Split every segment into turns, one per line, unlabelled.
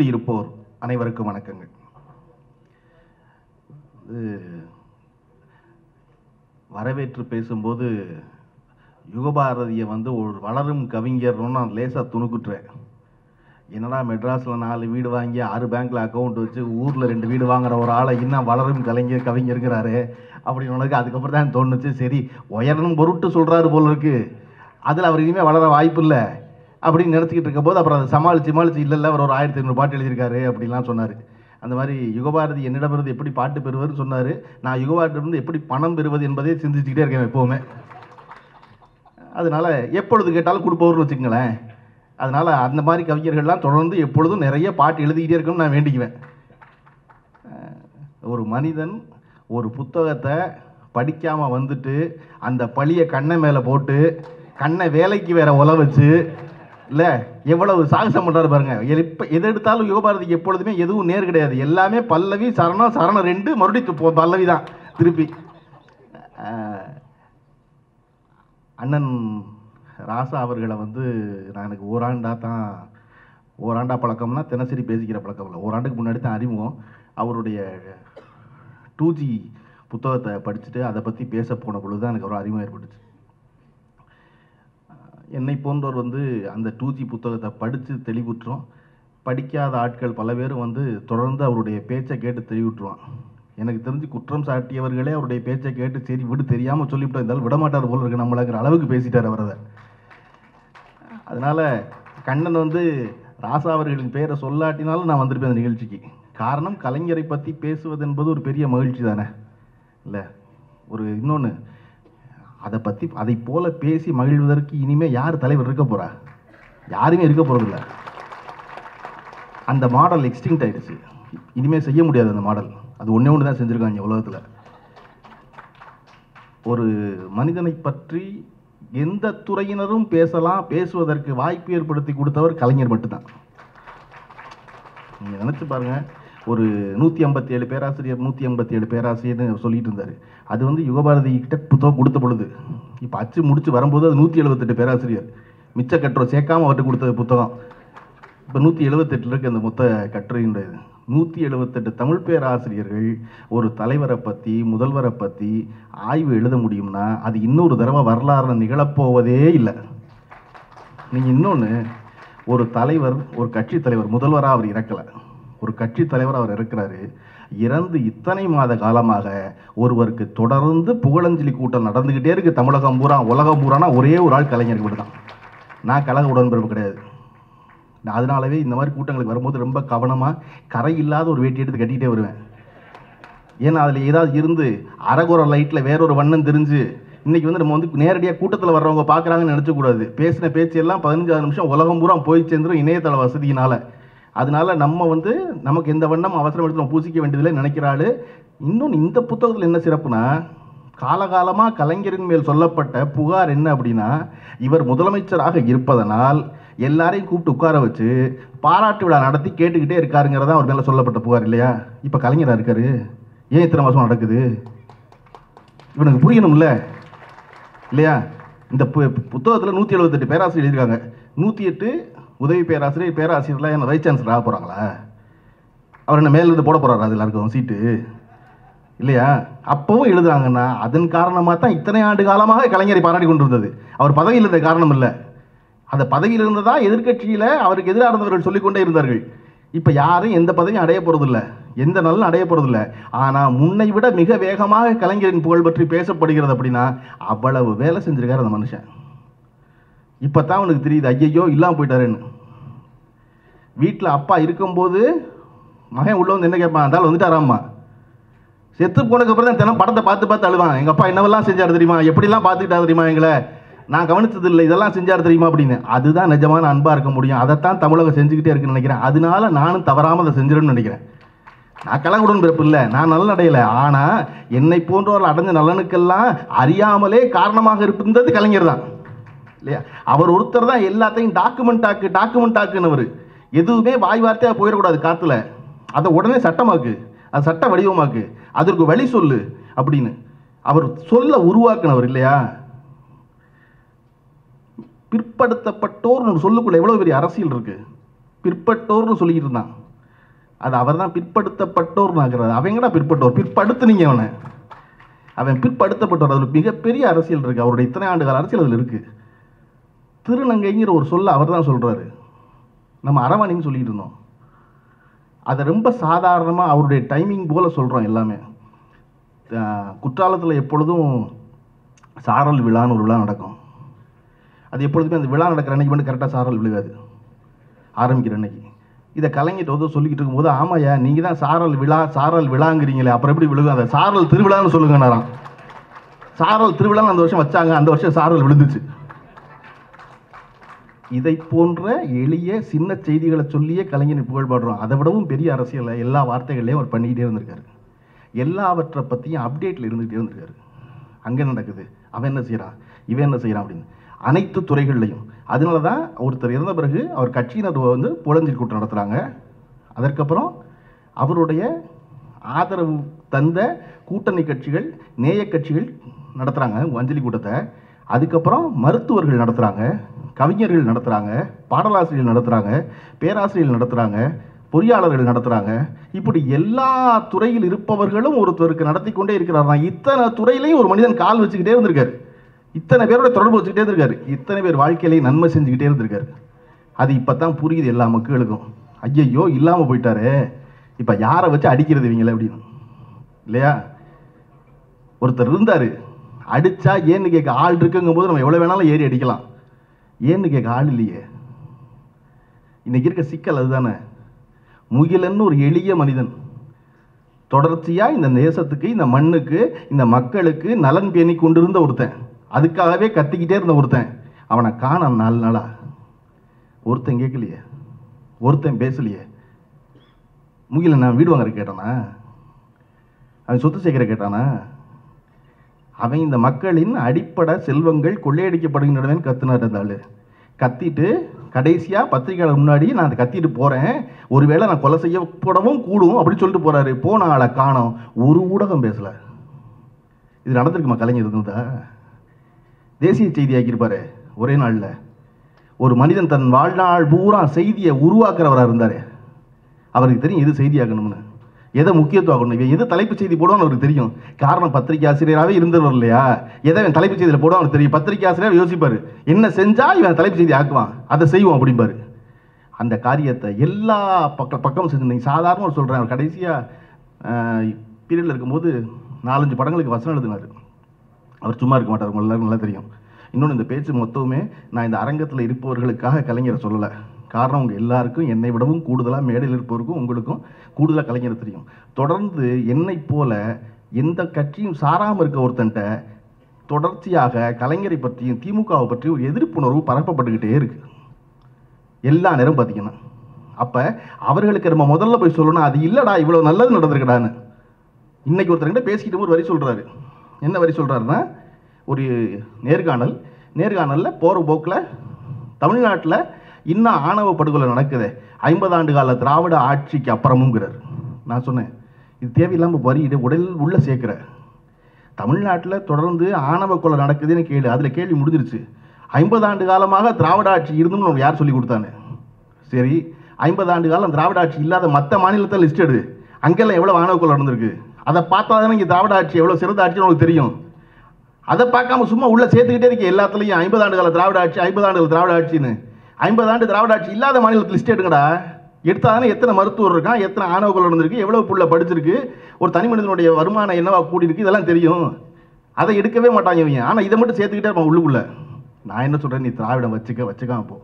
கூடியிருப்போர் அனைவருக்கும் வணக்கங்கள். இது வரவேற்று பேசும்போது யுகபாரதியை வந்து ஒரு வளரும் கவிஞர்னு நான் லேசாக துணுக்குட்டுறேன். என்னடா மெட்ராஸில் நாலு வீடு வாங்கி ஆறு பேங்க்கில் அக்கௌண்ட் வச்சு ஊரில் ரெண்டு வீடு வாங்குற ஒரு ஆளை இன்னும் வளரும் கலைஞர் கவிஞருங்கிறாரு அப்படின்னு உனக்கு அதுக்கப்புறம் தான் தோணுச்சு. சரி உயரணும் பொருட்டு சொல்கிறாரு போல இருக்கு. அதில் அவர் இனிமேல் வளர வாய்ப்பு இல்லை. அப்படின்னு நினச்சிக்கிட்டு இருக்கும்போது அப்புறம் அதை சமாளித்து சமாளித்து இல்லை இல்லை அவர் ஒரு ஆயிரத்தி ஐநூறு பாட்டு எழுதியிருக்காரு அப்படின்லாம் சொன்னார். அந்த மாதிரி யுகபாரதி என்னிடமிருந்து எப்படி பாட்டு பெறுவதுன்னு சொன்னார். நான் யுகபாரதியிலிருந்து எப்படி பணம் பெறுவது என்பதை சிந்திச்சுக்கிட்டே இருக்கேன் எப்போவுமே. அதனால் எப்பொழுது கேட்டாலும் கொடுப்பவர்னு வச்சுக்கங்களேன். அதனால் அந்த மாதிரி கவிஞர்கள்லாம் தொடர்ந்து எப்பொழுதும் நிறைய பாட்டு எழுதிக்கிட்டே இருக்கணும்னு நான் வேண்டிக்குவேன். ஒரு மனிதன் ஒரு புத்தகத்தை படிக்காமல் வந்துட்டு அந்த பழியை கண்ணை மேலே போட்டு கண்ணை வேலைக்கு வேற உல வச்சு இல்லை எவ்வளவு சாகசம் பண்ணுறாரு பாருங்க. எப்போ எது எடுத்தாலும் யுகபாரதிக்கு எப்பொழுதுமே எதுவும் நேர் கிடையாது. எல்லாமே பல்லவி சரணம் சரணம் ரெண்டு மறுபடியும் பல்லவி தான் திருப்பி. அண்ணன் ராசா அவர்களை வந்து நான் எனக்கு ஓராண்டா தான் ஓராண்டா பழக்கம்னா தினசரி பேசிக்கிற பழக்கம் இல்லை. ஓராண்டுக்கு முன்னாடி தான் அறிமுகம். அவருடைய டூ ஜி புத்தகத்தை படிச்சுட்டு அதை பற்றி பேச போன பொழுது தான் எனக்கு ஒரு அறிமுகம் ஏற்பட்டுச்சு. என்னை போன்றவர் வந்து அந்த டூ ஜி புத்தகத்தை படித்து தெளிவுற்றோம். படிக்காத ஆட்கள் பல பேரும் வந்து தொடர்ந்து அவருடைய பேச்சை கேட்டு தெளிவுற்றுவான். எனக்கு தெரிஞ்சு குற்றம் சாட்டியவர்களே அவருடைய பேச்சை கேட்டு சரி விடு தெரியாமல் சொல்லிவிட்டோம். இருந்தாலும் விடமாட்டார் போல இருக்கு நம்மளுங்கிற அளவுக்கு பேசிட்டார் அவர் அதை. கண்ணன் வந்து ராசா அவர்களின் பெயரை சொல்லாட்டினாலும் நான் வந்திருப்பேன் அந்த நிகழ்ச்சிக்கு. காரணம் கலைஞரை பற்றி பேசுவது என்பது ஒரு பெரிய மகிழ்ச்சி தானே? இல்லை ஒரு இன்னொன்று அதை பற்றி அதை போல பேசி மகிழ்வதற்கு இனிமேல் யார் தலைவர் இருக்க போகிறா யாருமே இருக்க போகிறதில்ல அந்த மாடல் எக்ஸ்டிங்ட் ஆயிடுச்சு. இனிமேல் செய்ய முடியாது அந்த மாடல். அது ஒன்றே ஒன்று தான் செஞ்சுருக்காங்க உலகத்தில். ஒரு மனிதனை பற்றி எந்த துறையினரும் பேசலாம் பேசுவதற்கு வாய்ப்பு ஏற்படுத்தி கொடுத்தவர் கலைஞர் மட்டும்தான். நீங்கள் நினச்சி பாருங்கள் ஒரு நூற்றி ஐம்பத்தி ஏழு பேராசிரியர் நூற்றி ஐம்பத்தி ஏழு பேராசிரியர்னு சொல்லிட்டு இருந்தார். அது வந்து யுகபாரதி கிட்ட புத்தகம் கொடுத்த பொழுது. இப்போ அச்சு முடிச்சு வரும்போது அது நூற்றி எழுபத்தெட்டு பேராசிரியர். மிச்ச கட்டுரை சேர்க்காம அவர்கிட்ட கொடுத்த புத்தகம். இப்போ நூற்றி எழுபத்தெட்டில் இருக்கு அந்த மொத்த கட்டுரைன்றது நூற்றி எழுபத்தெட்டு தமிழ் பேராசிரியர்கள் ஒரு தலைவரை பற்றி முதல்வரை பற்றி ஆய்வு எழுத முடியும்னா அது இன்னொரு தடவை வரலாறு நிகழப்போவதே இல்லை. நீங்கள் இன்னொன்று ஒரு தலைவர் ஒரு கட்சி தலைவர் முதல்வராக அவர் இறக்கலை. ஒரு கட்சி தலைவர் அவர் இருக்கிறாரு இறந்து இத்தனை மாத காலமாக ஒருவருக்கு தொடர்ந்து புகழஞ்சலி கூட்டம் நடந்துக்கிட்டே இருக்கு. தமிழகம் பூரா உலகம் பூரானா ஒரே ஒரு ஆள் கலைஞருக்கு மட்டும் தான் நான் கழக உடன்பிறப்பு கிடையாது. நான் அதனாலவே இந்த மாதிரி கூட்டங்களுக்கு வரும்போது ரொம்ப கவனமாக கரை இல்லாத ஒரு வேட்டி எடுத்து கட்டிக்கிட்டே வருவேன். ஏன்னா அதில் ஏதாவது இருந்து அரகுற லைட்டில் வேறொரு வண்ணம் தெரிஞ்சு இன்றைக்கி வந்து நம்ம வந்து நேரடியாக கூட்டத்தில் வர்றவங்க பார்க்குறாங்கன்னு நினச்சக்கூடாது. பேசின பேச்சு எல்லாம் பதினஞ்சாறு நிமிஷம் உலகம் பூரா போய் சேர்ந்துடும் இணையதள வசதியினால. அதனால நம்ம வந்து நமக்கு எந்த வண்ணம் அவசரம் எடுத்து நம்ம பூசிக்க வேண்டியதில்லை நினைக்கிறாள் இன்னொன்று இந்த புத்தகத்தில் என்ன சிறப்புனா காலகாலமாக கலைஞரின் மேல் சொல்லப்பட்ட புகார் என்ன அப்படின்னா இவர் முதலமைச்சராக இருப்பதனால் எல்லாரையும் கூப்பிட்டு உட்கார வச்சு பாராட்டு விழா நடத்தி கேட்டுக்கிட்டே இருக்காருங்கிறதா அவர் மேலே சொல்லப்பட்ட புகார் இல்லையா? இப்போ கலைஞராக இருக்காரு. ஏன் இத்தனை மாதம் நடக்குது? இவனுக்கு புரியணும்ல? இல்லையா? இந்த பு- புத்தகத்தில் நூற்றி எழுபத்தெட்டு பேராசிரியர் எழுதியிருக்காங்க. நூற்றி எட்டு உதவி பேராசிரியர் பேராசிரியர்லாம் என்ன வைஸ் சான்சலர் ஆக போகிறாங்களா அவர் என்ன மேலிருந்து போட போகிறாரு அதில் இருக்கும் சீட்டு? இல்லையா? அப்பவும் எழுதுறாங்கன்னா அதன் காரணமாக தான் இத்தனை ஆண்டு காலமாக கலைஞரை பாராட்டி கொண்டிருந்தது. அவர் பதவியில் இருந்த காரணம் இல்லை. அந்த பதவியில் இருந்ததா எதிர்க்கட்சியில் அவருக்கு எதிராக இருந்தவர்கள் சொல்லிக்கொண்டே இருந்தார்கள். இப்போ யாரும் எந்த பதவியும் அடைய போகிறதில்ல எந்த நலனும் அடைய போகிறதில்ல ஆனால் முன்னை விட மிக வேகமாக கலைஞரின் புகழ் பற்றி பேசப்படுகிறது அப்படின்னா அவ்வளவு வேலை செஞ்சுருக்காரு அந்த மனுஷன். இப்போ தான் அவனுக்கு தெரியுது ஐயையோ இல்லாமல் போயிட்டாருன்னு. வீட்டில் அப்பா இருக்கும்போது மகன் உள்ள வந்து என்ன கேட்பான்? அந்தாலும் வந்துட்டாராம்மா. செத்து போனதுக்கு அப்புறம் தான் தினம் படத்தை பார்த்து பார்த்து அழுவான். எங்கள் அப்பா என்னவெல்லாம் செஞ்சார் தெரியுமா? எப்படிலாம் பார்த்துக்கிட்டா தெரியுமா எங்களை? நான் கவனித்தது இல்லை இதெல்லாம் செஞ்சார் தெரியுமா அப்படின்னு. அதுதான் நிஜமான அன்பாக இருக்க முடியும். அதைத்தான் தமிழகம் செஞ்சுக்கிட்டே இருக்குன்னு நினைக்கிறேன். அதனால நானும் தவறாமல் அதை செஞ்சிடணும்னு நினைக்கிறேன். நான் கலங்குடன் பிறப்பு இல்லை. நான் நல்ல அடையலை ஆனால் என்னை போன்றவர்கள் அடைஞ்ச நலனுக்கெல்லாம் அறியாமலே காரணமாக இருந்தது கலைஞர் தான். இல்லையா? அவர் ஒருத்தர் தான் எல்லாத்தையும் டாக்குமெண்ட் ஆக்கு டாக்குமெண்ட் ஆக்குனவர் எதுவுமே வாய் வார்த்தையாக போயிடக்கூடாது காற்றுல அதை உடனே சட்டமாக்கு. அது சட்ட வடிவமாக்கு. அதற்கு வழி சொல்லு அப்படின்னு. அவர் சொல்ல உருவாக்குனவர் இல்லையா? பிற்படுத்தப்பட்டோர்னு சொல்லுக்குள்ள எவ்வளோ பெரிய அரசியல் இருக்கு? பிற்பட்டோர்னு சொல்லிக்கிட்டு இருந்தான். அது அவர் தான் பிற்படுத்தப்பட்டோர்னு ஆகிறார் அவங்கடா பிற்பட்டோர்? பிற்படுத்துனீங்க அவனை. அவன் பிற்படுத்தப்பட்டவர். அதில் மிகப்பெரிய அரசியல் இருக்குது அவருடைய இத்தனை ஆண்டுகள் அரசியல் அதில் இருக்குது திருநங்கைங்கிற ஒரு சொல்ல அவர் தான் சொல்கிறாரு நம்ம அரவணைன்னு சொல்லிட்டு இருந்தோம் அதை ரொம்ப சாதாரணமாக அவருடைய டைமிங் போல சொல்கிறோம் எல்லாமே. குற்றாலத்தில் எப்பொழுதும் சாரல் விழான்னு ஒரு விழா நடக்கும். அது எப்பொழுதுமே அந்த விழா நடக்கிற அன்னைக்கு மட்டும் கரெக்டாக சாரல் விழுகாது. ஆரம்பிக்கிற அன்னைக்கு. இதை கலைஞர் வந்து சொல்லிக்கிட்டு இருக்கும்போது ஆமாய்யா நீங்கள் தான் சாரல் விழா சாரல் விழாங்கிறீங்களே அப்புறம் எப்படி விழுகும் அந்த சாரல் திருவிழான்னு சொல்லுங்க நேரம் சாரல் திருவிழான்னு அந்த வருஷம் வச்சாங்க அந்த வருஷம் சாரல் விழுந்துச்சு. இதை போன்ற எளிய சின்ன செய்திகளை சொல்லியே கலைஞர் புகழ் பாடுறோம். அதை விடவும் பெரிய அரசியலை எல்லா வார்த்தைகளையும் அவர் பண்ணிக்கிட்டே இருந்திருக்காரு. எல்லாவற்றை பற்றியும் அப்டேட்டில் இருந்துகிட்டே இருந்திருக்காரு. அங்கே நடக்குது? அவன் என்ன செய்கிறான் இவன் என்ன செய்கிறான் அப்படின்னு. அனைத்து துறைகள்லையும். அதனால தான் ஒருத்தர் இறந்த பிறகு அவர் கட்சியினர் வந்து புலஞ்சல் கூட்டம் நடத்துகிறாங்க அதற்கப்புறம் அவருடைய ஆதரவு தந்த கூட்டணி கட்சிகள் நேய கட்சிகள் நடத்துகிறாங்க அஞ்சலி கூட்டத்தை. அதுக்கப்புறம் மருத்துவர்கள் நடத்துகிறாங்க கவிஞர்கள் நடத்துகிறாங்க பாடலாசிரியர்கள் நடத்துகிறாங்க பேராசிரியர்கள் நடத்துகிறாங்க பொறியாளர்கள் நடத்துகிறாங்க இப்படி எல்லா துறையில் இருப்பவர்களும் ஒருத்தருக்கு நடத்தி கொண்டே இருக்கிறார் இத்தனை துறையிலையும் ஒரு மனிதன் கால் வச்சுக்கிட்டே இருந்திருக்காரு இத்தனை பேரோட தொடர்பு வச்சுக்கிட்டே இருந்திருக்காரு இத்தனை பேர் வாழ்க்கையிலேயே நன்மை செஞ்சுக்கிட்டே இருந்திருக்காரு அது இப்போ தான் புரியுது எல்லா மக்களுக்கும். ஐயையோ இல்லாமல் போயிட்டாரே. இப்போ யாரை வச்சு அடிக்கிறது இவங்கள அப்படின்னு? இல்லையா? ஒருத்தர் இருந்தார். அடித்தா ஏன்னு கேட்க ஆள் இருக்குங்கும் போது நம்ம எவ்வளோ வேணாலும் ஏறி அடிக்கலாம். ஏன்னு கேட்க ஆள் இல்லையே. இன்னைக்கு இருக்க சிக்கல் அதுதானே. முகிலன்னு ஒரு எளிய மனிதன். தொடர்ச்சியாக இந்த தேசத்துக்கு இந்த மண்ணுக்கு இந்த மக்களுக்கு நலன் பேணி கொண்டிருந்த ஒருத்தன். அதுக்காகவே கத்திக்கிட்டே இருந்த ஒருத்தன். அவனை காண நாலு நாளா. ஒருத்தன் கேட்கலையே. ஒருத்தன் பேசலையே. முகில நான் வீடு வாங்குற கேட்டானா? அவன் சொத்து சேர்க்கிற கேட்டானா? அவன் இந்த மக்களின் அடிப்படை செல்வங்கள் கொள்ளையடிக்கப்படுகின்றன கத்துனார் இருந்தாள் கத்திட்டு கடைசியாக பத்திரிக்கையாளர் முன்னாடி நான் அதை கத்திட்டு போகிறேன் ஒருவேளை நான் கொலை செய்யப்படவும் கூடும் அப்படின்னு சொல்லிட்டு போகிறாரு போன ஆளை காணோம். ஒரு ஊடகம் பேசல. இது நடந்திருக்குமா? கலைஞர் இருந்ததா தேசிய செய்தி ஆக்கியிருப்பாரு ஒரே நாளில். ஒரு மனிதன் தன் வாழ்நாள் பூரா செய்தியை உருவாக்குறவராக இருந்தார். அவருக்கு தெரியும் எது செய்தியாகணும்னு எதை முக்கியத்துவம் ஆகணும் இவன் எது தலைப்பு செய்தி போடுவோம் அவருக்கு தெரியும். காரணம் பத்திரிகை ஆசிரியராகவே இருந்தவர் இல்லையா? எதை இவன் தலைப்பு செய்தியில் போடுவான் அவருக்கு தெரியும். பத்திரிகை ஆசிரியர் யோசிப்பார். என்ன செஞ்சால் இவன் தலைப்பு செய்தி ஆக்குவான். அதை செய்வோம் அப்படிம்பாரு. அந்த காரியத்தை எல்லா பக்க பக்கம் செஞ்சு நீங்க சாதாரண ஒரு சொல்கிறேன் அவர் கடைசியாக பீரியடில் இருக்கும்போது நாலஞ்சு படங்களுக்கு வசனம் எழுதினார். அவர் சும்மா இருக்க மாட்டார். உங்களுக்கு எல்லாருக்கும் நல்லா தெரியும். இன்னொன்று இந்த பேச்சு மொத்தமுமே நான் இந்த அரங்கத்தில் இருப்பவர்களுக்காக கலைஞரை சொல்லலை. காரணம் உங்கள் எல்லாருக்கும் என்னை விடவும் கூடுதலாக மேடையில் இருப்பவருக்கும் உங்களுக்கும் கூடுதலாக கலைஞர் தெரியும். தொடர்ந்து என்னை போல எந்த கட்சியும் சாராமல் இருக்க ஒருத்தன்ட்ட தொடர்ச்சியாக கலைஞரை பற்றியும் திமுகவை பற்றியும் ஒரு எதிர்ப்புணர்வு பரப்பப்பட்டுக்கிட்டே இருக்கு. எல்லா நேரம் பார்த்தீங்கன்னா அப்போ அவர்களுக்கு நம்ம முதல்ல போய் சொல்லணும் அது இல்லைடா இவ்வளோ நல்லது நடந்திருக்கடான்னு. இன்னைக்கு ஒருத்தர்கிட்ட பேசிக்கிட்டு ஒரு வரி சொல்கிறாரு என்ன வரி சொல்கிறாருன்னா ஒரு நேர்காணல். நேர்காணலில் போகிற போக்கில் தமிழ்நாட்டில் இன்னும் ஆணவ படுகொலை நடக்குது. ஐம்பது ஆண்டு கால திராவிட ஆட்சிக்கு அப்புறமுங்கிறார். நான் சொன்னேன் இது தேவையில்லாமல் வரி இதை உடல் உள்ள சேர்க்கிற. தமிழ்நாட்டில் தொடர்ந்து ஆணவ கொலை நடக்குதுன்னு கேளு அதில் கேள்வி முடிஞ்சிருச்சு. ஐம்பது ஆண்டு காலமாக திராவிட ஆட்சி இருந்துன்னு உனக்கு யார் சொல்லி கொடுத்தானு சரி ஐம்பது ஆண்டு காலம் திராவிட ஆட்சி இல்லாத மற்ற மாநிலத்தை லிஸ்ட் எடு. அங்கெல்லாம் எவ்வளோ ஆணவ கொலை நடந்திருக்கு? அதை பார்த்தா தானே இங்கே திராவிட ஆட்சி எவ்வளோ சிறந்த ஆட்சின்னு உனக்கு தெரியும். அதை பார்க்காம சும்மா உள்ள சேர்த்துக்கிட்டே இருக்கு எல்லாத்துலேயும் ஐம்பது ஆண்டு கால திராவிட ஆட்சி ஐம்பது ஆண்டு திராவிட ஆட்சின்னு. ஐம்பது ஆண்டு திராவிட ஆட்சி இல்லாத மாநிலத்தில் லிஸ்ட் எடுங்கடா. எடுத்தா தானே எத்தனை மருத்துவர் இருக்கான் எத்தனை ஆணவ நடந்திருக்கு எவ்வளோ புள்ள படிச்சிருக்கு ஒரு தனி மனிதனுடைய வருமானம் என்னவா கூடியிருக்கு இதெல்லாம் தெரியும். அதை எடுக்கவே மாட்டாங்க இவங்க. ஆனால் இதை மட்டும் சேர்த்துக்கிட்டே இருப்பான் உள்ளுக்குள்ளே. நான் என்ன சொல்கிறேன் நீ திராவிடம் வச்சுக்க வச்சுக்காம போ.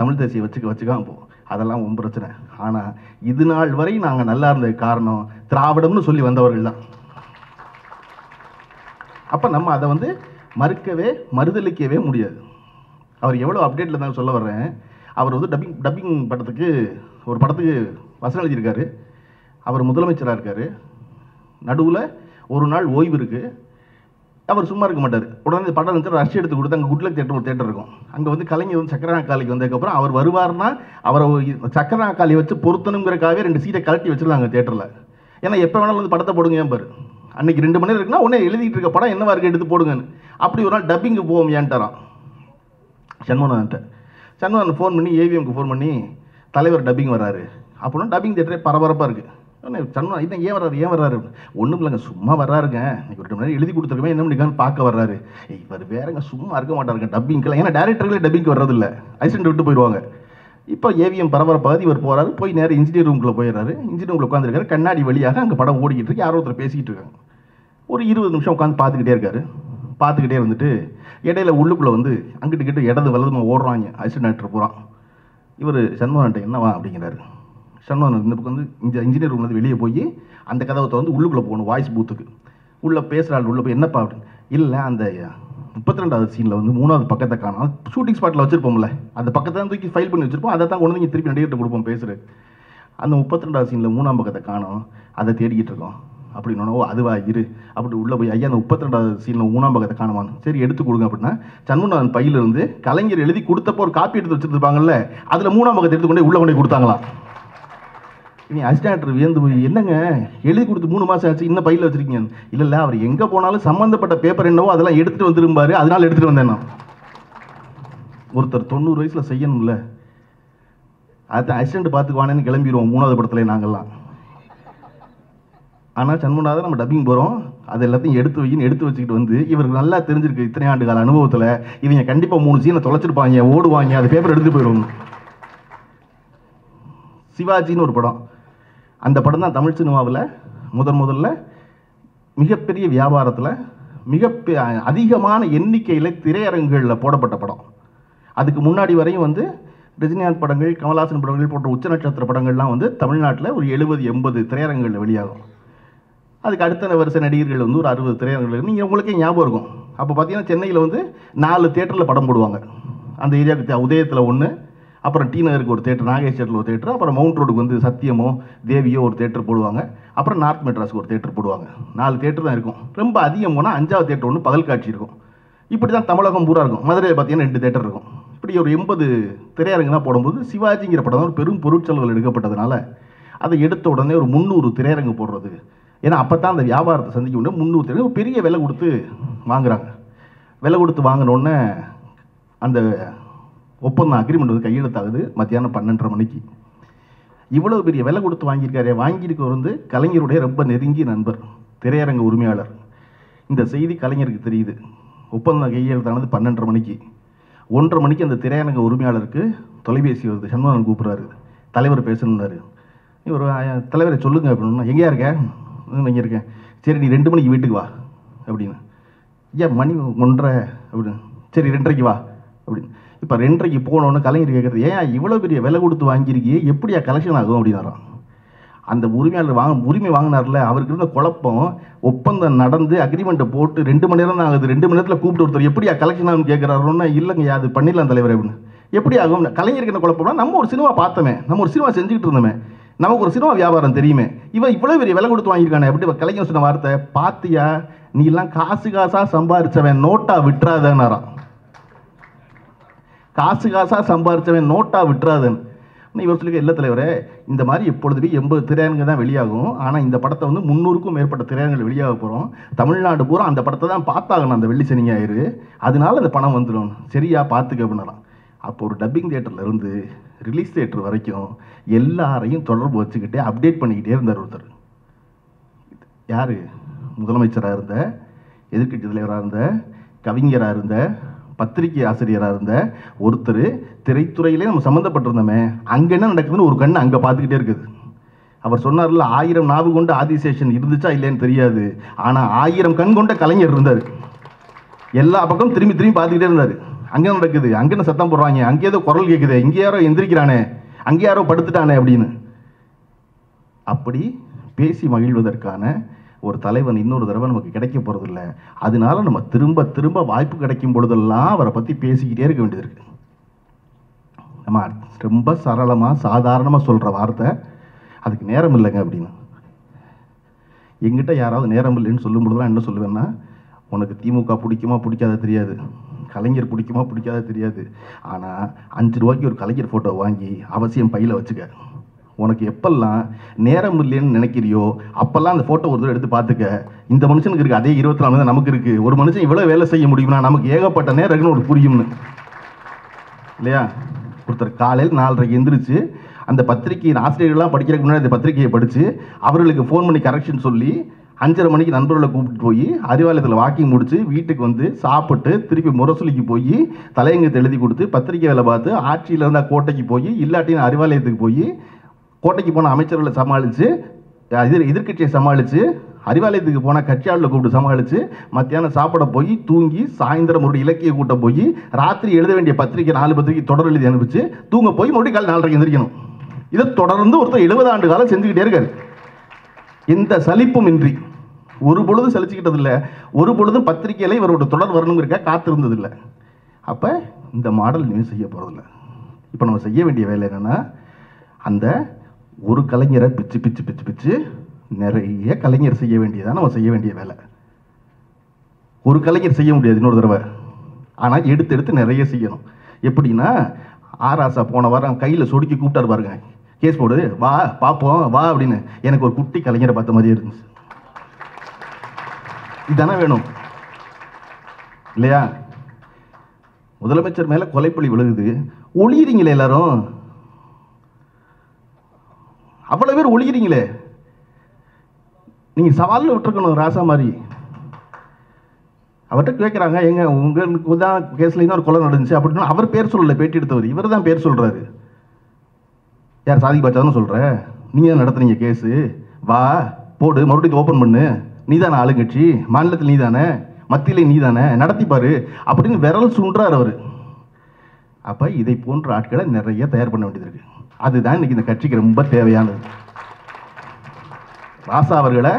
தமிழ் தேசிய வச்சுக்க வச்சுக்காம போ. அதெல்லாம் உன் பிரச்சனை. ஆனால் இது நாள் வரை நாங்கள் நல்லா இருந்தது காரணம் திராவிடம்னு சொல்லி வந்தவர்கள் தான். அப்போ நம்ம அதை வந்து மறுக்கவே மறுதளிக்கவே முடியாது. அவர் எவ்வளோ அப்டேட்டில் தான் சொல்ல வர்றேன். அவர் வந்து டப்பிங் டப்பிங் படத்துக்கு ஒரு படத்துக்கு வசனம் எழுதியிருக்காரு. அவர் முதலமைச்சராக இருக்கார். நடுவில் ஒரு நாள் ஓய்வு இருக்குது அவர் சும்மா இருக்க மாட்டார். உடனே படம் வந்து ரஷ் எடுத்து கொடுத்து அங்கே குட்லக் தேட்டர் ஒரு தேட்டர் இருக்கும். அங்கே வந்து கலைஞர் வந்து சக்கரநாக்காலிக்கு வந்ததுக்கப்புறம் அவர் வருவார்னா அவரை சக்கரநாக்காளி வச்சு பொருத்தணுங்கிறக்காகவே ரெண்டு சீட்டை கழட்டி வச்சிருந்தாங்க தேட்டரில் ஏன்னா எப்போ வேணாலும் வந்து படத்தை போடுங்க ஏன் பாரு? அன்னைக்கு ரெண்டு மணி நேரம் இருக்குன்னா உடனே எழுதிட்டு இருக்க படம் என்னவா இருக்குது எடுத்து போடுங்கன்னு. அப்படி ஒரு நாள் டப்பிங்கு போவோம் ஏன்ட்டாரான் சண்முகன்ட்ட சண்முகன் ஃபோன் பண்ணி ஏவிஎம்க்கு ஃபோன் பண்ணி தலைவர் டப்பிங் வராரு. அப்படின்னா டப்பிங் தேட்டரே பரபரப்பாக இருக்குது சன்மா இதான் ஏன் வர்றாரு ஏன் வர்றாரு? ஒன்றும் இல்லைங்க சும்மா வர்றாருங்க. இன்னைக்கு ஒரு மணி எழுதி கொடுத்துருக்கமே என்ன பண்ணிக்கான்னு பார்க்க வர்றாரு. இவர் வேறங்க சும்மா இருக்க மாட்டாருங்க டப்பிங்க்கெல்லாம் ஏன்னா டேரக்டர்களே டப்பிங்க்கு வர்றதில்ல. ஐசண்ட் விட்டு போயிடுவாங்க. இப்போ ஏவிஎம் பரபரப்பாக இவர் போகிறாரு போய் நேரம் இன்ஜினியர் ரூம்குள்ளே போயிடுறாரு. இன்ஜினியர் ரூமில் உட்காந்துருக்காரு கண்ணாடி வழியாக அங்கே படம் ஓடிக்கிட்டு இருக்கு. யாரோ ஒருத்தர் பேசிக்கிட்டு இருக்காங்க. ஒரு இருபது நிமிஷம் உட்காந்து பார்த்துக்கிட்டே இருக்காரு. பார்த்துக்கிட்டே இருந்துட்டு இடையில உள்ளுக்குள்ளே வந்து அங்கிட்டு கிட்ட இடது வலதுமா ஓடுறாங்க. அசிஸ்டன்ட் ஆக்டர் போகிறான் இவர் சண்முகன்ட்ட என்னவா அப்படிங்கிறாரு. சண்முகன் இந்த பக்கம் வந்து இந்த இன்ஜினியர் ரூம்லேருந்து வெளியே போய் அந்த கதவை வந்து உள்ளுக்குள்ளே போகணும் வாய்ஸ் பூத்துக்கு உள்ளே பேசுகிற ஆள் உள்ளே போய் என்னப்பா அப்படின்னு இல்லை அந்த முப்பத்தி ரெண்டாவது சீனில் வந்து மூணாவது பக்கத்தை காணும். ஷூட்டிங் ஸ்பாட்டில் வச்சுருப்போம்ல. அந்த பக்கத்தை தான் தூக்கி ஃபைல் பண்ணி வச்சுருப்போம். அதை தான் கொண்டு வந்து திருப்பி நடிகர்கிட்ட கொடுப்போம் பேசுகிறேன் அந்த முப்பத்தி ரெண்டாவது சீனில் மூணாம் பக்கத்தை காணோம். அதை தேடிக்கிட்டு இருக்கோம். அப்படின்னு ஓ அதுவா? இரு. அப்படி உள்ளே போய் ஐயா அந்த முப்பத்தி ரெண்டாவது சீனில் மூணாம் பக்கத்தை காணுமான்னு சரி எடுத்து கொடுங்க அப்படின்னா சண்முகநாதன் பையில இருந்து கலைஞர் எழுதி கொடுத்தப்போ ஒரு காப்பி எடுத்து வச்சிருப்பாங்கல்ல அதில் மூணாம் பக்கத்தை எடுத்து கொண்டு உள்ள கொண்டு கொடுத்தாங்களா கொடுத்தாங்களாம். நீ அசிஸ்டன்ட் வியந்து போய் என்னங்க? எழுதி கொடுத்து மூணு மாசம் ஆச்சு இன்னும் பையில வச்சிருக்கீங்க? இல்ல இல்ல அவர் எங்க போனாலும் சம்பந்தப்பட்ட பேப்பர் என்னவோ அதெல்லாம் எடுத்துட்டு வந்துருப்பாரு அதனால எடுத்துட்டு வந்தேன் நான். ஒருத்தர் தொண்ணூறு வயசுல செய்யணும்ல அது அசிஸ்டன்ட் பார்த்துக்குவானேன்னு கிளம்பிடுவோம் மூணாவது படத்துல நாங்கள்லாம் ஆனால் சண்முகநாதன் நம்ம டப்பிங் போகிறோம் அது எல்லாத்தையும் எடுத்து வைக்கின்னு எடுத்து வச்சுக்கிட்டு வந்து இவருக்கு நல்லா தெரிஞ்சிருக்கு இத்தனை ஆண்டு கால அனுபவத்தில். இவங்க கண்டிப்பாக மூணு சீனை தொலைச்சிருப்பாங்க ஓடுவாங்க அது பேப்பர் எடுத்து போயிடுவாங்க சிவாஜின்னு ஒரு படம். அந்த படம் தான் தமிழ் சினிமாவில் முதன் முதல்ல மிகப்பெரிய வியாபாரத்தில் மிக அதிகமான எண்ணிக்கையில் திரையரங்குகளில் போடப்பட்ட படம். அதுக்கு முன்னாடி வரையும் வந்து ரஜினிகாந்த் படங்கள் கமல்ஹாசன் படங்கள் போன்ற உச்ச நட்சத்திர படங்கள்லாம் வந்து தமிழ்நாட்டில் ஒரு எழுபது எண்பது திரையரங்குகளில் வெளியாகும். அதுக்கு அடுத்த வருஷ நடிகர்கள் வந்து ஒரு அறுபது திரையரங்குகள் நீங்கள் உங்களுக்கே ஞாபகம் இருக்கும். அப்போ பார்த்தீங்கன்னா சென்னையில் வந்து நாலு தேட்டரில் படம் போடுவாங்க. அந்த ஏரியாவுக்கு உதயத்தில் ஒன்று அப்புறம் டி நகருக்கு ஒரு தேட்டர் நாகேஷ் தேட்டரில் ஒரு தேட்டர் அப்புறம் மவுண்ட் ரோடுக்கு வந்து சத்தியமோ தேவியோ ஒரு தேட்டர் போடுவாங்க. அப்புறம் நார்த் மெட்ராஸ்க்கு ஒரு தேட்டர் போடுவாங்க. நாலு தேட்டர் தான் இருக்கும். ரொம்ப அதிகம் போனால் அஞ்சாவது தேட்டர் ஒன்று பகல் காட்சி இருக்கும். இப்படி தான் தமிழகம் பூரா இருக்கும். மதுரையில் பார்த்தீங்கன்னா ரெண்டு தேட்டர் இருக்கும். இப்படி ஒரு எண்பது திரையரங்குலாம் போடும்போது சிவாஜிங்கிற படம் தான் ஒரு பெரும் பொருட்செலவுகள் எடுக்கப்பட்டதுனால அதை எடுத்த உடனே ஒரு முந்நூறு திரையரங்கு போடுறது. ஏன்னா அப்போ தான் அந்த வியாபாரத்தை சந்திக்க முடியும். முந்நூறு ஒரு பெரிய விலை கொடுத்து வாங்குறாங்க. விலை கொடுத்து வாங்கினோடனே அந்த ஒப்பந்தம் அக்ரிமெண்ட் வந்து கையெழுத்தாகுது. மத்தியானம் பன்னெண்டரை மணிக்கு. இவ்வளோ பெரிய விலை கொடுத்து வாங்கியிருக்காரு. வாங்கியிருக்கவர் வந்து கலைஞருடைய ரொம்ப நெருங்கிய நண்பர் திரையரங்க உரிமையாளர். இந்த செய்தி கலைஞருக்கு தெரியுது. ஒப்பந்தம் கையெழுத்தானது பன்னெண்டரை மணிக்கு. ஒன்றரை மணிக்கு அந்த திரையரங்க உரிமையாளருக்கு தொலைபேசி வருது. சண்முகன் கூப்பிட்றாரு. தலைவர் பேசணுன்னாரு இவர் தலைவரை சொல்லுங்க அப்படின்னா எங்கேயா இருக்க? "ம், இங்கே இருக்கேன் சரி நீ ரெண்டு மணிக்கு வீட்டுக்கு வா அப்படின்னு. ஐயா மணி ஒன்றரை அப்படின்னு. சரி ரெண்டரைக்கு வா அப்படின்னு. இப்போ ரெண்டரைக்கு போனோன்னு கலைஞர் கேட்குறது ஏன் இவ்வளோ பெரிய விலை கொடுத்து வாங்கியிருக்கியே எப்படியா கலெக்ஷன் ஆகும்? அப்படின்னாரான் அந்த உரிமையாளர் வாங்க உரிமை வாங்கினார்ல அவருக்கு இருந்த குழப்பம் ஒப்பந்தம் நடந்து அக்ரிமெண்ட்டை போட்டு ரெண்டு மணி நேரம் தான் ஆகுது ரெண்டு மணி நேரத்தில் கூப்பிட்டு ஒருத்தர் எப்படியா கலெக்ஷன் ஆகும்னு கேட்குறாருன்னா இல்லைங்க அது பண்ணிடலாம் தலைவர் அப்படின்னு. எப்படி ஆகும் கலைஞருக்கு என்ன குழப்பம்னா நம்ம ஒரு சினிமா பார்த்தோமே நம்ம ஒரு சினிமா செஞ்சுக்கிட்டு இருந்தோமே நமக்கு ஒரு சினிமா வியாபாரம் தெரியுமே. இவன் இவ்வளோ பெரிய விலை கொடுத்து வாங்கியிருக்கானே எப்படி இவன் கலைஞர் சொன்ன வார்த்தை? பாத்தியா நீ எல்லாம் காசு காசா சம்பாரிச்சவன் நோட்டா விட்டுறாதேனாராம் காசு காசா சம்பாரிச்சவன் நோட்டா விட்டுறாதன். இவர் சொல்லிக்க இல்லை தலைவரே இந்த மாதிரி எப்பொழுதுமே எண்பது திரையரங்கு தான் வெளியாகும். ஆனால் இந்த படத்தை வந்து முந்நூறுக்கும் மேற்பட்ட திரையரங்குகள் வெளியாக போகிறோம் தமிழ்நாடு பூரா அந்த படத்தை தான் பார்த்தாகணும் அந்த வெள்ளி சனி ஞாயிறு. அதனால அந்த பணம் வந்துடும் சரியா பார்த்துக்க அப்படின்னாலாம் அப்போ ஒரு டப்பிங் தேட்டர்லேருந்து ரிலீஸ் தேட்டர் வரைக்கும் எல்லாரையும் தொடர்பு வச்சுக்கிட்டே அப்டேட் பண்ணிக்கிட்டே இருந்தார் ஒருத்தர். யார்? முதலமைச்சராக இருந்த எதிர்க்கட்சி தலைவராக இருந்த கவிஞராக இருந்த பத்திரிகை ஆசிரியராக இருந்த ஒருத்தர் திரைத்துறையிலே நம்ம சம்மந்தப்பட்டிருந்தோமே அங்கே என்ன நடக்குதுன்னு ஒரு கண்ணு அங்கே பார்த்துக்கிட்டே இருக்குது. அவர் சொன்னார்ல ஆயிரம் நாவு கொண்ட ஆதிசேஷன் இருந்துச்சா இல்லைன்னு தெரியாது ஆனால் ஆயிரம் கண் கொண்ட கலைஞர் இருந்தார். எல்லா பக்கம் திரும்பி திரும்பி பார்த்துக்கிட்டே இருந்தார். அங்கே நடக்குது. அங்கே சத்தம் போடுறாங்க? அங்கே ஏதோ குரல் கேட்குது இங்கே யாரோ எந்திரிக்கிறானே. அங்கே யாரோ படுத்துட்டானே அப்படின்னு. அப்படி பேசி மகிழ்வதற்கான ஒரு தலைவன் இன்னொரு தடவை நமக்கு கிடைக்க போகிறதில்ல அதனால நம்ம திரும்ப திரும்ப வாய்ப்பு கிடைக்கும் பொழுதெல்லாம் அவரை பற்றி பேசிக்கிட்டே இருக்க வேண்டியது நம்ம ரொம்ப சரளமாக சாதாரணமாக சொல்கிற வார்த்தை அதுக்கு நேரம் இல்லைங்க அப்படின்னு. எங்கிட்ட யாராவது நேரம் இல்லைன்னு சொல்லும் பொழுதுலாம் என்ன சொல்லுவேன்னா உனக்கு திமுக பிடிக்குமா பிடிக்காத தெரியாது. கலைஞர் பிடிக்குமா பிடிக்காத தெரியாது. ஆனால் அஞ்சு ரூபாய்க்கு ஒரு கலைஞர் ஃபோட்டோ வாங்கி அவசியம் பையில் வச்சுக்க. உனக்கு எப்பெல்லாம் நேரம் இல்லைன்னு நினைக்கிறியோ அப்போல்லாம் அந்த ஃபோட்டோ ஒரு தடவை எடுத்து பார்த்துக்க. இந்த மனுஷனுக்கு இருக்குது அதே இருபத்தி நாலு தான் நமக்கு இருக்குது ஒரு மனுஷன் இவ்வளோ வேலை செய்ய முடியும்னா நமக்கு ஏகப்பட்ட நேரம் இருக்குன்னு ஒரு புரியும்னு. இல்லையா? ஒருத்தர் காலையில் நாலரைக்கு எந்திரிச்சு அந்த பத்திரிகையின் ஆசிரியர்கள்லாம் படிக்கிறதுக்கு முன்னாடி அந்த பத்திரிகையை படித்து அவர்களுக்கு ஃபோன் பண்ணி கரெக்ஷன் சொல்லி அஞ்சரை மணிக்கு நண்பர்களை கூப்பிட்டு போய் அறிவாலயத்தில் வாக்கிங் முடித்து வீட்டுக்கு வந்து சாப்பிட்டு திருப்பி முரசொலிக்கு போய் தலையங்கத்தை எழுதி கொடுத்து பத்திரிக்கை வேலை பார்த்து ஆட்சியில் இருந்தால் கோட்டைக்கு போய் இல்லாட்டின்னு அறிவாலயத்துக்கு போய் கோட்டைக்கு போன அமைச்சர்களை சமாளித்து எதிர் எதிர்க்கட்சியை சமாளித்து அறிவாலயத்துக்கு போன கட்சியாளர்களை கூப்பிட்டு சமாளித்து மத்தியானம் சாப்பிட போய் தூங்கி சாயந்தரம் ஒரு இலக்கிய கூட்டம் போய் ராத்திரி எழுத வேண்டிய பத்திரிக்கை நாலு பத்திரிக்கை தொடர் எழுதி அனுப்பிச்சு தூங்க போய் மறுபடியும் காலை நாலரைக்கு எந்திரிக்கணும். இதை தொடர்ந்து ஒருத்தர் எழுபது ஆண்டு காலம் செஞ்சுக்கிட்டே இருக்காரு. எந்த சலிப்பும் இன்றி. ஒரு பொழுதும் சலிச்சுக்கிட்டதில்ல ஒரு பொழுதும் பத்திரிக்கையில் இவரோட தொடர் வரணுங்கிறக்க காத்திருந்ததில்லை. அப்போ இந்த மாடல் இனிமேல் செய்ய போகிறதில்ல இப்போ நம்ம செய்ய வேண்டிய வேலை என்னென்னா அந்த ஒரு கலைஞரை பிச்சு பிச்சு பிச்சு பிச்சு நிறைய கலைஞர் செய்ய வேண்டியதான் நம்ம செய்ய வேண்டிய வேலை. ஒரு கலைஞர் செய்ய முடியாது இன்னொரு தடவை. ஆனால் எடுத்து எடுத்து நிறைய செய்யணும். எப்படின்னா ஆராசா போன வாரம் கையில் சொடுக்கி கூப்பிட்டாரு பாருங்க. கேஸ் போடு வா பார்ப்போம் வா அப்படின்னு. எனக்கு ஒரு குட்டி கலைஞரை பார்த்த மாதிரியே இருந்துச்சு. இதுதானே வேணும். இல்லையா? முதலமைச்சர் மேல கொலைப்பொழி விழுகுது. ஒளியிறீங்களே எல்லாரும்? அவ்வளவு பேர் ஒளியிறீங்களே. நீங்க சவாலில் விட்டுருக்கணும் ராசா மாதிரி. அவர்கிட்ட கேட்குறாங்க எங்க உங்களுக்கு தான் கேஸ்ல தான் ஒரு கொலை நடந்துச்சு. அப்படின்னு அவர் பேர் சொல்லல பேட்டி எடுத்தவர். இவர் தான் பேர் சொல்றாரு. யார் சாதிக்கு பாச்சாதான் சொல்ற? நீங்க தான் நடத்துறீங்க கேஸு. வா போடு மறுபடியும் ஓப்பன் பண்ணு. நீதானே ஆளுங்கட்சி? மாநிலத்தில் நீதானே? மத்தியில் நீதானே? நடத்திப்பாரு அப்படின்னு விரல் சுன்றார் அவர். அப்போ இதை போன்ற ஆட்களை நிறைய தயார் பண்ண வேண்டியது இருக்கு. அதுதான் இன்னைக்கு இந்த கட்சிக்கு ரொம்ப தேவையானது. ராசா அவர்களை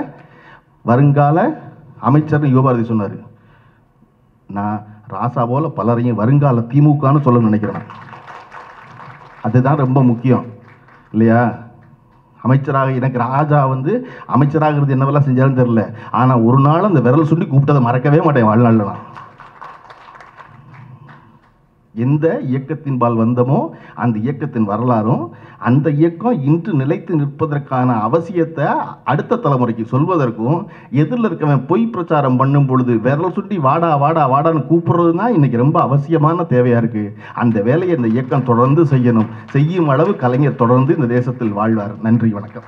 வருங்கால அமைச்சர் யுவபாரதி சொன்னார். நான் ராசா போல பலரையும் வருங்கால திமுகன்னு சொல்ல நினைக்கிறேன். அதுதான் ரொம்ப முக்கியம். இல்லையா? அமைச்சராக எனக்கு ராஜா வந்து அமைச்சராகிறது என்னவெல்லாம் செஞ்சாலும் தெரில ஆனால் ஒரு நாள் அந்த விரல் சுண்டி கூப்பிட்டதை மறக்கவே மாட்டேன் வாழ்நாளில் நான். எந்த இயக்கத்தின்பால் வந்தமோ அந்த இயக்கத்தின் வரலாறும் அந்த இயக்கம் இன்று நிலைத்து நிற்பதற்கான அவசியத்தை அடுத்த தலைமுறைக்கு சொல்வதற்கும் எதிரில் இருக்கவன் பொய் பிரச்சாரம் பண்ணும் பொழுது விரல் சுட்டி வாடா வாடா வாடான்னு கூப்பிடுறது தான் இன்றைக்கி ரொம்ப அவசியமான தேவையாக இருக்குது அந்த வேலையை இந்த இயக்கம் தொடர்ந்து செய்யணும். செய்யும் அளவு கலைஞர் தொடர்ந்து இந்த தேசத்தில் வாழ்வார். நன்றி வணக்கம்.